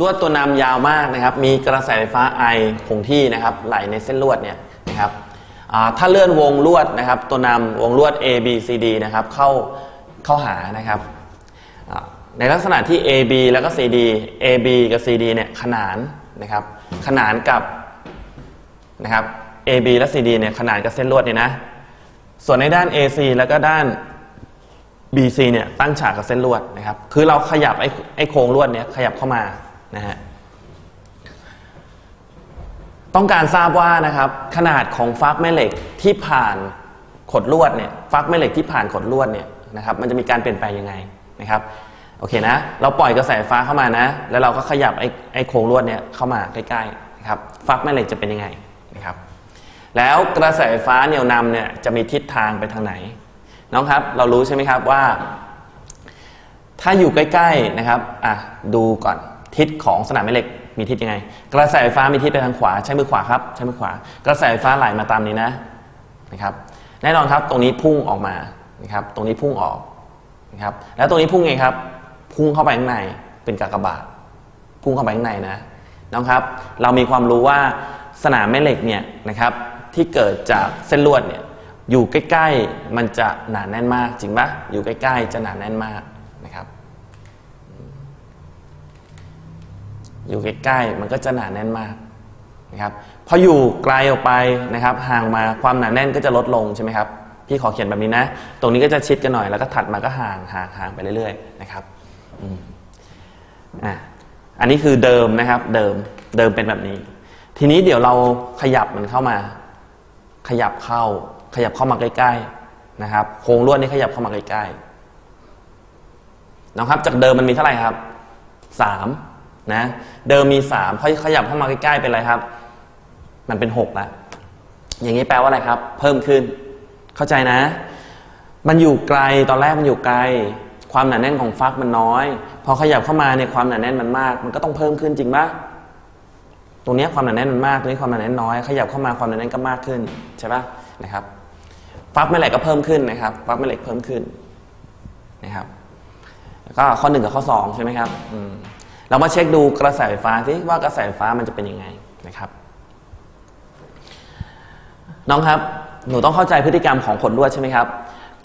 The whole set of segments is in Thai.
ลวดตัวนำยาวมากนะครับ มีกระแสไฟฟ้าไอคงที่นะครับ ไหลในเส้นลวดเนี่ยนะครับถ้าเลื่อนวงลวดนะครับ ตัวนำวงลวด A B C D นะครับ เข้าเข้าหานะครับ ในลักษณะที่ AB แล้วก็ CD AB กับ CD เนี่ยขนานนะครับ ขนานกับนะครับ AB และ CD เนี่ยขนานกับเส้นลวดเนี่ยนะ ส่วนในด้าน AC แล้วก็ด้าน BC เนี่ยตั้งฉากกับเส้นลวดนะครับ คือเราขยับไอ้ไอ้โครงลวดเนี่ยขยับเข้ามา นะฮะต้องการทราบว่านะครับขนาดของฟักแม่เหล็กที่ผ่านขดลวดเนี่ยฟักแม่เหล็กที่ผ่านขดลวดเนี่ยนะครับมันจะมีการเปลี่ยนแปลงยังไงนะครับโอเคนะ เราปล่อยกระแสไฟฟ้าเข้ามานะ แล้วเราก็ขยับไอ้ไอโครงลวดเนี่ยเข้ามาใกล้ๆนะครับฟักแม่เหล็กจะเป็นยังไงนะครับแล้วกระแสไฟฟ้าเหนี่ยวนำเนี่ยจะมีทิศทางไปทางไหน น้องครับเรารู้ใช่ไหมครับว่า ถ้าอยู่ใกล้ๆนะครับอะดูก่อน ทิศของสนามแม่เหล็กมีทิศยังไง กระแสไฟฟ้ามีทิศไปทางขวา ใช้มือขวาครับ ใช้มือขวา กระแสไฟฟ้าไหลมาตามนี้นะนะครับ แน่นอนครับตรงนี้พุ่งออกมานะครับ ตรงนี้พุ่งออกนะครับ แล้วตรงนี้พุ่งไงครับ พุ่งเข้าไปข้างในเป็นกากบาท พุ่งเข้าไปข้างในนะน้องครับ เรามีความรู้ว่าสนามแม่เหล็กเนี่ยนะครับ ที่เกิดจากเส้นลวดเนี่ยอยู่ใกล้ ๆ มันจะหนาแน่นมากจริงปะอยู่ใกล้ ๆ จะหนาแน่นมากนะครับ อยู่ใกล้ๆมันก็จะหนาแน่นมากนะครับพออยู่ไกลออกไปนะครับ ห่างมาความหนาแน่นก็จะลดลงใช่ไหมครับพี่ขอเขียนแบบนี้นะ ตรงนี้ก็จะชิดกันหน่อยแล้วก็ถัดมาก็ห่างห่างห่างไปเรื่อยๆนะครับอ่าอันนี้คือเดิมนะครับ เดิมเดิมเป็นแบบนี้ ทีนี้เดี๋ยวเราขยับมันเข้ามา ขยับเข้า ขยับเข้ามาใกล้ๆนะครับ โครงลวดนี้ขยับเข้ามาใกล้ๆนะครับ จากเดิมมันมีเท่าไหร่ครับสาม นะเดิมมีสามพอขยับเข้ามาใกล้ๆเป็นอะไรครับ มันเป็นหกแล้วอย่างนี้แปลว่าอะไรครับ เพิ่มขึ้น เข้าใจนะ มันอยู่ไกลตอนแรกมันอยู่ไกล ความหนาแน่นของฟักมันน้อย พอขยับเข้ามาเนี่ยความหนาแน่นมันมาก มันก็ต้องเพิ่มขึ้นจริงปะตรงนี้ความหนาแน่นมันมากตรงนี้ความหนาแน่นน้อย ขยับเข้ามาความหนาแน่นก็มากขึ้นใช่ปะนะครับ ฟักแม่เหล็กก็เพิ่มขึ้นนะครับ ฟักแม่เหล็กเพิ่มขึ้นนะครับแล้วก็ข้อหนึ่งกับข้อสองใช่ไหมครับ เรามาเช็คดูกระแสไฟฟ้าที่ว่ากระแสไฟฟ้ามันจะเป็นยังไงนะครับ น้องครับ หนูต้องเข้าใจพฤติกรรมของขนลวดใช่ไหมครับ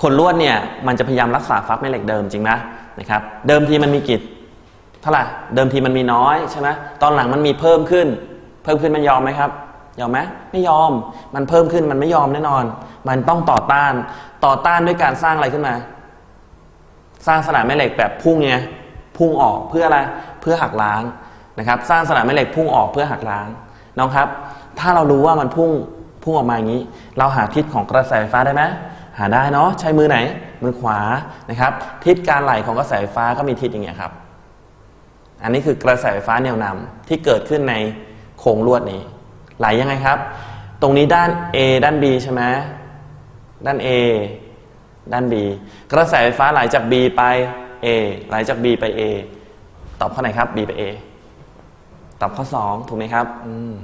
ขนลวดเนี่ยมันจะพยายามรักษาฟักแม่เหล็กเดิมจริงไหมนะครับ เดิมทีมันมีกี่เท่าไหร่เดิมทีมันมีน้อยใช่ไหมตอนหลังมันมีเพิ่มขึ้น เพิ่มขึ้นมันยอมไหมครับยอมไหมไม่ยอมมันเพิ่มขึ้นมันไม่ยอมแน่นอน มันต้องต่อต้านต่อต้านด้วยการสร้างอะไรขึ้นมา สร้างสนามแม่เหล็กแบบพุ่งไง พุ่งออกเพื่ออะไรเพื่อหักล้างนะครับ สร้างสนามแม่เหล็กพุ่งออกเพื่อหักล้างน้องครับ ถ้าเรารู้ว่ามันพุ่งพุ่งออกมาอย่างนี้ เราหาทิศของกระแสไฟฟ้าได้ไหมหาได้เนาะใช้มือไหนมือขวานะครับ ทิศการไหลของกระแสไฟฟ้าก็มีทิศอย่างเงี้ยครับ อันนี้คือกระแสไฟฟ้าแนวนำที่เกิดขึ้นในโครงลวดนี้ ไหลยังไงครับ ตรงนี้ด้าน A ด้าน B ใช่ไหมด้าน A ด้าน B กระแสไฟฟ้าไหลจาก B ไป A ไหลจาก B ไป A ตอบข้อไหนครับ B ไป A ตอบข้อ 2 ถูกไหมครับอืม